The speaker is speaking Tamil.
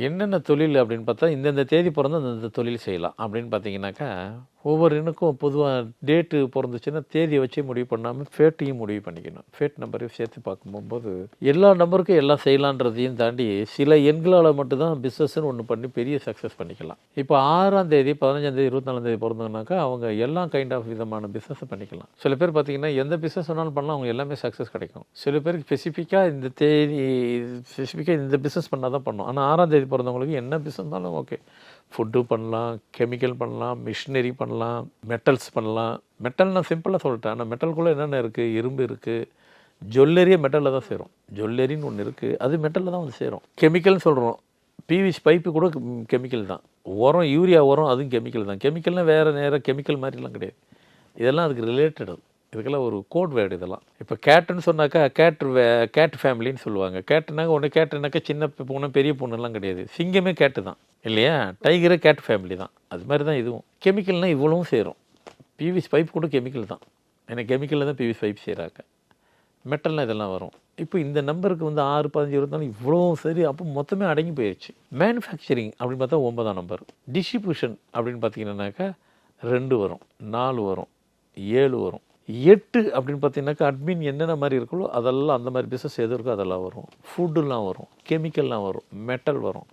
என்னென்ன தொழில் அப்படின்னு பார்த்தா இந்தந்த தேதி பிறந்த அந்தந்த தொழில் செய்யலாம் அப்படின்னு பார்த்தீங்கன்னாக்கா ஒவ்வொரு எண்ணுக்கும் பொதுவாக டேட்டு பிறந்துச்சுன்னா தேதியை வச்சே முடிவு பண்ணாமல் ஃபேட்டையும் முடிவு பண்ணிக்கணும். ஃபேட் நம்பரையும் சேர்த்து பார்க்கும்போது எல்லா நம்பருக்கும் எல்லாம் செய்யலான்றதையும் தாண்டி சில எண்களால் மட்டும்தான் பிஸ்னஸ்ன்னு ஒன்று பண்ணி பெரிய சக்ஸஸ் பண்ணிக்கலாம். இப்போ ஆறாம் தேதி பதினஞ்சாந்தேதி தேதி இருபத்தி பிறந்தாங்கனாக்கா அவங்க எல்லா கைண்ட் ஆஃப் விதமான பிஸ்னஸை பண்ணிக்கலாம். சில பேர் பார்த்தீங்கன்னா எந்த பிஸ்னஸ் வேணாலும் பண்ணலாம் அவங்க எல்லாமே சக்ஸஸ் கிடைக்கும். சில பேருக்கு ஸ்பெசிஃபிக்காக இந்த தேதி ஸ்பெசிஃபிக்காக இந்த பிஸ்னஸ் பண்ணால் தான் பண்ணும். ஆனால் ஆறாம் தேதி பிறந்தவங்களுக்கு என்ன பிஸ்னஸ் இருந்தாலும் ஓகே ஃபுட்டு பண்ணலாம் கெமிக்கல் பண்ணலாம் மிஷினரி பண்ணலாம் பண்ணலாம் மெட்டல்ஸ் பண்ணலாம். மெட்டல் நான் சிம்பிளாக சொல்லிட்டேன். ஆனால் மெட்டல்குள்ளே என்னென்ன இருக்குது இரும்பு இருக்குது ஜுவல்லரியே மெட்டலில் தான் சேரும். ஜுவல்லரின்னு ஒன்று இருக்குது அது மெட்டலில் தான் வந்து சேரும். கெமிக்கல்னு சொல்கிறோம் பிவிசி பைப்பு கூட கெமிக்கல் தான். உரம் யூரியா உரம் அதுவும் கெமிக்கல் தான். கெமிக்கல்னால் வேறு நேரம் கெமிக்கல் மாதிரிலாம் கிடையாது. இதெல்லாம் அதுக்கு ரிலேட்டடு இதுக்கெல்லாம் ஒரு கோட் வேர்டு இதெல்லாம். இப்போ கேட்டுன்னு சொன்னாக்கா கேட் வே கேட் ஃபேமிலின்னு சொல்லுவாங்க. கேட்டுனாக்க ஒன்று கேட்டுனாக்கா சின்ன பூனை பெரிய பூனைலாம் கிடையாது. சிங்கமே கேட்டு தான். இல்லையா? டைகரே கேட் ஃபேமிலி தான். அது மாதிரி தான் இதுவும். கெமிக்கல்னால் இவ்வளவும் சேரும். பிவிஸ் பைப் கூட கெமிக்கல் தான். ஏன்னா கெமிக்கலில் தான் பிவிஸ் பைப் செய்கிறாங்க மெட்டல்னால் இதெல்லாம் வரும். இப்போ இந்த நம்பருக்கு வந்து ஆறு பதினஞ்சு இருபத்தாலும் இவ்வளோ சரி அப்போ மொத்தமே அடங்கி போயிடுச்சு மேனுஃபேக்சரிங் அப்படின்னு பார்த்தா ஒன்பதாம் நம்பர் டிஸ்ட்ரிபியூஷன் அப்படின்னு பார்த்தீங்கன்னாக்கா ரெண்டு வரும் நாலு வரும் ஏழு வரும். எட்டு அப்படின்னு பார்த்தீங்கன்னாக்கா அட்மின் என்னென்ன மாதிரி இருக்கோ அதெல்லாம் அந்த மாதிரி பிஸ்னஸ் எது இருக்கோ அதெல்லாம் வரும். ஃபுட்டுலாம் வரும் கெமிக்கல்லாம் வரும் மெட்டல் வரும்.